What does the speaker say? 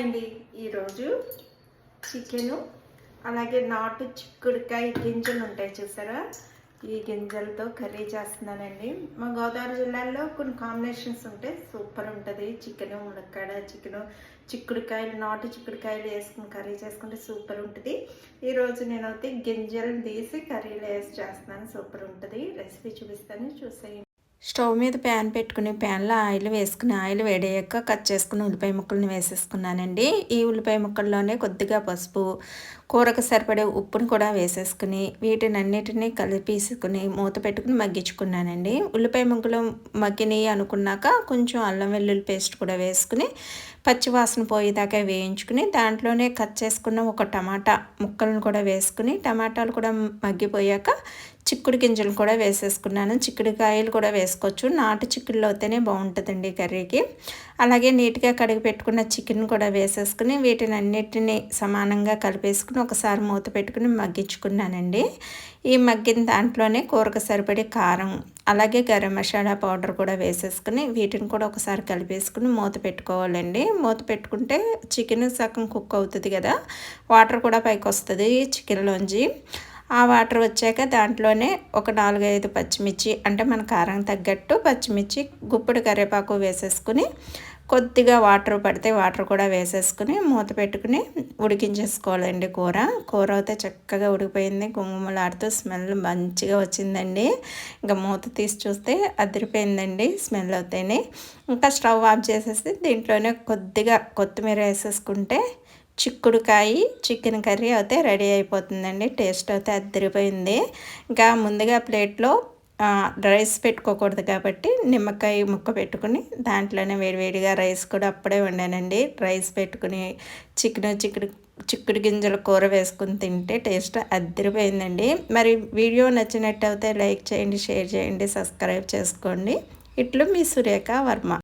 అండి ఈరోజు చికెను. అలాగే నాటు చిక్కుడుకాయ గింజలు ఉంటాయి చూసారా? ఈ గింజలతో కర్రీ చేస్తున్నానండి. మా గోదావరి జిల్లాలో కొన్ని కాంబినేషన్స్ ఉంటాయి సూపర్ ఉంటుంది. చికెను మునక్కాడ చికెను చిక్కుడుకాయలు నాటు చిక్కుడుకాయలు వేసుకుని కర్రీ చేసుకుంటే సూపర్ ఉంటుంది. ఈరోజు నేనైతే గింజలు తీసి కర్రీలో వేసి చేస్తున్నాను. సూపర్ ఉంటుంది. రెసిపీ చూపిస్తాను. చూసేయండి. స్టవ్ మీద ప్యాన్ పెట్టుకుని ప్యాన్లో ఆయిల్ వేసుకుని ఆయిల్ వేడయ్యాక కట్ చేసుకుని ఉల్లిపాయ ముక్కలను వేసేసుకున్నానండి. ఈ ఉల్లిపాయ ముక్కల్లోనే కొద్దిగా పసుపు కూరకు సరిపడే ఉప్పుని కూడా వేసేసుకుని వీటిని అన్నిటినీ కలిపేసుకుని మూత పెట్టుకుని మగ్గించుకున్నానండి. ఉల్లిపాయ ముక్కలు మగ్గినాయి అనుకున్నాక కొంచెం అల్లం వెల్లుల్లి పేస్ట్ కూడా వేసుకుని పచ్చివాసన పోయేదాకా వేయించుకుని దాంట్లోనే కట్ చేసుకున్న ఒక టమాటా ముక్కలను కూడా వేసుకుని టమాటాలు కూడా మగ్గిపోయాక చిక్కుడు గింజలు కూడా వేసేసుకున్నాను. చిక్కుడుకాయలు కూడా వేసుకోవచ్చు. నాటు చిక్కుడులో అయితేనే బాగుంటుందండి కర్రీకి. అలాగే నీట్గా కడిగి పెట్టుకున్న చికెన్ కూడా వేసేసుకుని వీటిని అన్నిటిని సమానంగా కలిపేసుకుని ఒకసారి మూత పెట్టుకుని మగ్గించుకున్నానండి. ఈ మగ్గిన దాంట్లోనే కూరకు సరిపడి కారం అలాగే గరం మసాలా పౌడర్ కూడా వేసేసుకుని వీటిని కూడా ఒకసారి కలిపేసుకుని మూత పెట్టుకోవాలండి. మూత పెట్టుకుంటే చికెన్ సగం కుక్ అవుతుంది కదా వాటర్ కూడా పైకి వస్తుంది చికెన్లోంచి. ఆ వాటర్ వచ్చాక దాంట్లోనే ఒక నాలుగైదు పచ్చిమిర్చి అంటే మన కారం తగ్గట్టు పచ్చిమిర్చి గుప్పుడు కరివేపాకు వేసేసుకుని కొద్దిగా వాటర్ పడితే వాటర్ కూడా వేసేసుకుని మూత పెట్టుకుని ఉడికించేసుకోవాలండి కూర. కూర అయితే చక్కగా ఉడికిపోయింది గుమ్మలాడుతూ స్మెల్ మంచిగా వచ్చిందండి. ఇంకా మూత తీసి చూస్తే అదిరిపోయిందండి స్మెల్ అవుతాయి ఇంకా స్టవ్ ఆఫ్ చేసేసి దీంట్లోనే కొద్దిగా కొత్తిమీర వేసేసుకుంటే చిక్కుడుకాయ చికెన్ కర్రీ అయితే రెడీ అయిపోతుందండి. టేస్ట్ అయితే అద్దరిపోయింది. ఇంకా ముందుగా ప్లేట్లో రైస్ పెట్టుకోకూడదు కాబట్టి నిమ్మకాయ ముక్క పెట్టుకుని దాంట్లోనే వేడివేడిగా రైస్ కూడా అప్పుడే వండానండి. రైస్ పెట్టుకుని చికెన్ చిక్కుడు చిక్కుడు గింజల కూర వేసుకుని తింటే టేస్ట్ అద్దరిపోయిందండి. మరి వీడియో నచ్చినట్టు అయితే లైక్ చేయండి షేర్ చేయండి సబ్స్క్రైబ్ చేసుకోండి. ఇట్లు మీ సురేఖ వర్మ.